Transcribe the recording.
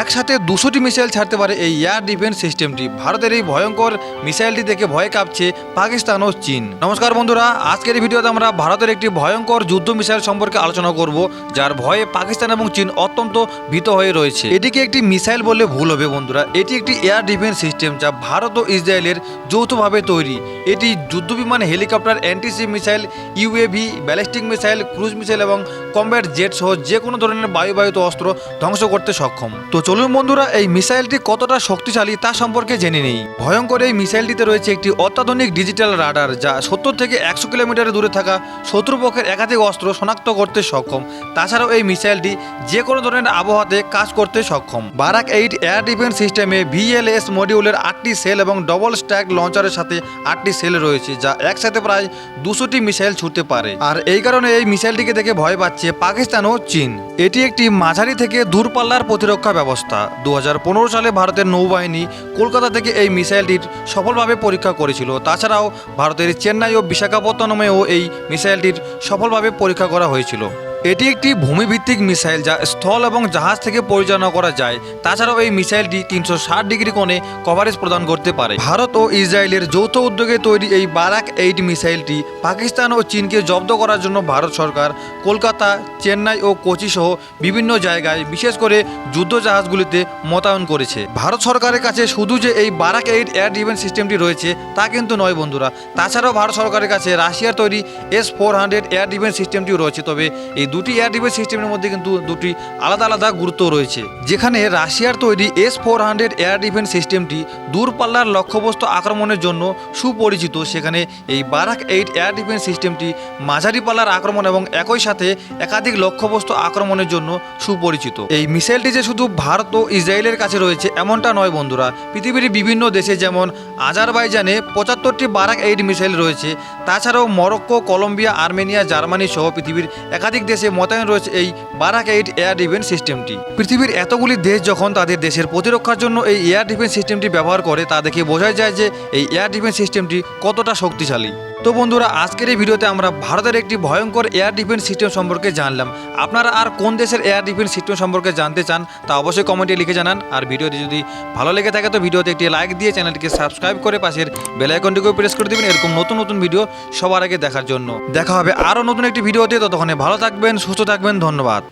একসাথে দুশোটি মিসাইল ছাড়তে পারে এই এয়ার ডিফেন্স সিস্টেমটি। ভারতের এই ভয়ঙ্কর মিসাইলটি দেখে ভয় কাঁপছে পাকিস্তান ও চীন। নমস্কার বন্ধুরা, আজকের ভিডিওতে আমরা ভারতের একটি ভয়ঙ্কর যুদ্ধ মিসাইল সম্পর্কে আলোচনা করব, যার ভয়ে পাকিস্তান এবং চীন অত্যন্ত ভীত হয়ে রয়েছে। এটিকে একটি মিসাইল বললে ভুল হবে বন্ধুরা। এটি একটি এয়ার ডিফেন্স সিস্টেম যা ভারত ও ইসরায়েলের যৌথভাবে তৈরি। এটি যুদ্ধবিমান helicopter অ্যান্টিসি missile, UAV, ballistic missile, cruise missile এবং কম্ব্যাট জেট সহ যে কোনো ধরনের বায়ুবাহিত অস্ত্র ধ্বংস করতে সক্ষম। তো চলুন বন্ধুরা, এই মিসাইলটি কতটা শক্তিশালী তা সম্পর্কে জেনে নেই। ভয়ঙ্কর এই মিসাইলটিতে রয়েছে একটি অত্যাধুনিক ডিজিটাল রাডার যা সত্তর থেকে একশো কিলোমিটার দূরে থাকা শত্রুপক্ষের একাধিক অস্ত্র শনাক্ত করতে সক্ষম। তাছাড়াও এই মিসাইলটি যে কোনো ধরনের আবহাওয়াতে কাজ করতে সক্ষম। বারাক এইট এয়ার ডিফেন্স সিস্টেমে ভিএলএস মডিউলের আটটি সেল এবং ডবল স্ট্যাক লঞ্চারের সাথে আটটি সেল রয়েছে, যা একসাথে প্রায় দুশোটি মিসাইল ছুটতে পারে। আর এই কারণে এই মিসাইলটিকে দেখে ভয় পাচ্ছে পাকিস্তান ও চীন। এটি একটি মাঝারি থেকে দূরপাল্লার প্রতিরক্ষা ব্যবস্থা। দু সালে ভারতের নৌবাহিনী কলকাতা থেকে এই মিসাইলটির সফলভাবে পরীক্ষা করেছিল। তাছাড়াও ভারতের চেন্নাই ও বিশাখাপত্তনমেও এই মিসাইলটির সফলভাবে পরীক্ষা করা হয়েছিল। এটি একটি ভূমিভিত্তিক মিসাইল যা স্থল এবং জাহাজ থেকে পরিচালনা করা যায়। তাছাড়াও এই মিসাইলটি তিনশো ষাট ডিগ্রি কোণে কভারেজ প্রদান করতে পারে। ভারত ও ইসরায়েলের যৌথ উদ্যোগে তৈরি এই বারাক এইট মিসাইলটি পাকিস্তান ও চীনকে জব্দ করার জন্য ভারত সরকার কলকাতা, চেন্নাই ও কোচি সহ বিভিন্ন জায়গায় বিশেষ করে যুদ্ধ জাহাজগুলিতে মোতায়েন করেছে। ভারত সরকারের কাছে শুধু যে এই বারাক এইট এয়ার ডিফেন্স সিস্টেমটি রয়েছে তা কিন্তু নয় বন্ধুরা। তাছাড়াও ভারত সরকারের কাছে রাশিয়ার তৈরি S four hundred air defence সিস্টেমটিও রয়েছে। তবে এই দুটি এয়ার ডিফেন্স সিস্টেমের মধ্যে কিন্তু দুটি আলাদা আলাদা গুরুত্ব রয়েছে। যেখানে রাশিয়ার তৈরি S four hundred air defence সিস্টেমটি দূরপাল্লার লক্ষ্যবস্তু আক্রমণের জন্য সুপরিচিত। সেখানে এই বারাক এইট এয়ার ডিফেন্স সিস্টেমটি মাঝারি পাল্লার আক্রমণ এবং একই সাথে একাধিক লক্ষ্যবস্তু আক্রমণের জন্য সুপরিচিত। এই মিসাইলটি যে শুধু ভারত ও ইসরায়েলের কাছে রয়েছে, এমনটা নয় বন্ধুরা। পৃথিবীর বিভিন্ন দেশে যেমন আজারবাইজানে পঁচাত্তরটি বারাক এইট মিসাইল রয়েছে, তাছাড়াও মরক্কো, কলম্বিয়া, আর্মেনিয়া, জার্মানি সহ পৃথিবীর একাধিক দেশে মোতায়েন রয়েছে এই বারাক এইট এয়ার ডিফেন্স সিস্টেমটি পৃথিবীর এতগুলি দেশ যখন তাদের দেশের প্রতিরক্ষার জন্য এই এয়ার ডিফেন্স সিস্টেমটি ব্যবহার করে, তা দেখে বোঝাই যায় যে এই এয়ার ডিফেন্স সিস্টেমটি কতটা শক্তিশালী। তো বন্ধুরা, আজকের এই ভিডিওতে আমরা ভারতের একটি ভয়ঙ্কর এয়ার ডিফেন্স সিস্টেম সম্পর্কে জানলাম। আপনারা আর কোন দেশের এয়ার ডিফেন্স সিস্টেম সম্পর্কে জানতে চান, তা অবশ্যই কমেন্টে লিখে জানান। আর ভিডিওটি যদি ভালো লেগে থাকে, তো ভিডিওতে একটি লাইক দিয়ে চ্যানেলটিকে সাবস্ক্রাইব করে পাশের বেল আইকনটিকেও প্রেস করে দেবেন, এরকম নতুন নতুন ভিডিও সবার আগে দেখার জন্য। দেখা হবে আরও নতুন একটি ভিডিওতে, ততক্ষণে ভালো থাকবেন, সুস্থ থাকবেন, ধন্যবাদ।